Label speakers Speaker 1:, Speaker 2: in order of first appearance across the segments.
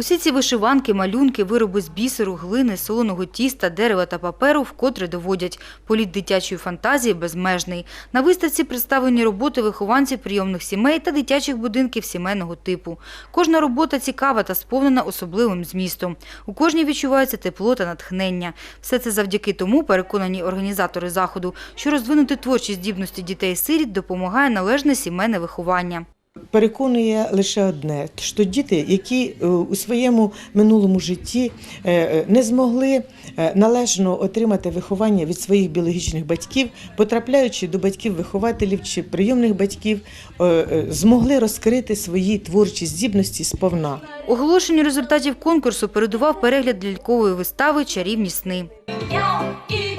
Speaker 1: Усі ці вишиванки, малюнки, вироби з бісеру, глини, солоного тіста, дерева та паперу вкотре доводять. Політ дитячої фантазії безмежний. На виставці представлені роботи вихованців прийомних сімей та дитячих будинків сімейного типу. Кожна робота цікава та сповнена особливим змістом. У кожній відчувається тепло та натхнення. Все це завдяки тому, переконані організатори заходу, що розвинути творчі здібності дітей-сиріт допомагає належне сімейне виховання.
Speaker 2: Переконує лише одне, що діти, які е, у своєму минулому житті е, е, не змогли е, належно отримати виховання від своїх біологічних батьків, потрапляючи до батьків-вихователів чи прийомних батьків, е, е, змогли розкрити свої творчі здібності сповна.
Speaker 1: Оголошенню результатів конкурсу передував перегляд лялькової вистави Чарівні сни.
Speaker 3: Я і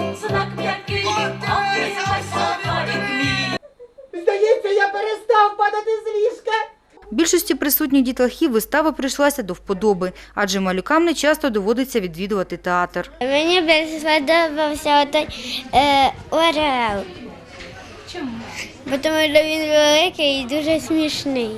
Speaker 1: Більшості присутніх дітлахів вистава прийшлася до вподоби, адже малюкам не часто доводиться відвідувати театр.
Speaker 4: Мені б сподобався той е, Орел. Чому? Бо тому що він великий і дуже смішний.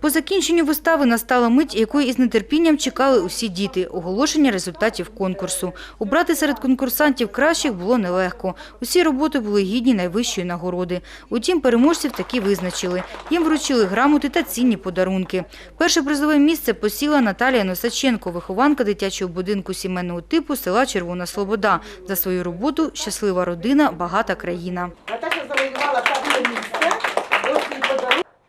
Speaker 1: По закінченню вистави настала мить, якої із нетерпінням чекали усі діти – оголошення результатів конкурсу. Обрати серед конкурсантів кращих було нелегко. Усі роботи були гідні найвищої нагороди. Утім, переможців таки визначили. Їм вручили грамоти та цінні подарунки. Перше призове місце посіла Наталія Носаченко, вихованка дитячого будинку сімейного типу села Червона Слобода. За свою роботу «Щаслива родина, багата країна».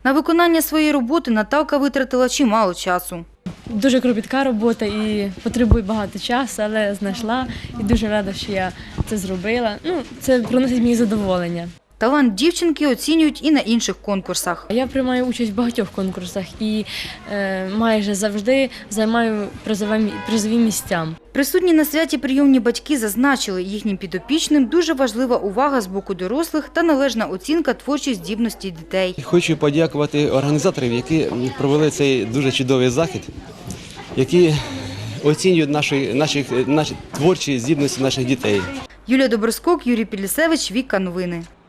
Speaker 1: На виконання своєї роботи Наталка витратила чимало часу.
Speaker 5: Дуже кропітка робота і потребує багато часу, але знайшла і дуже рада, що я це зробила. Ну, це приносить мені задоволення.
Speaker 1: Талант дівчинки оцінюють і на інших конкурсах.
Speaker 5: Я приймаю участь в багатьох конкурсах і е, майже завжди займаю призові, призові місця.
Speaker 1: Присутні на святі прийомні батьки зазначили, їхнім підопічним дуже важлива увага з боку дорослих та належна оцінка творчих здібностей дітей.
Speaker 6: Хочу подякувати організаторам, які провели цей дуже чудовий захід, які оцінюють наші, наші, наші творчі здібності наших дітей.
Speaker 1: Юлія Доброскок, Юрій Підлісевич, Віка Новини.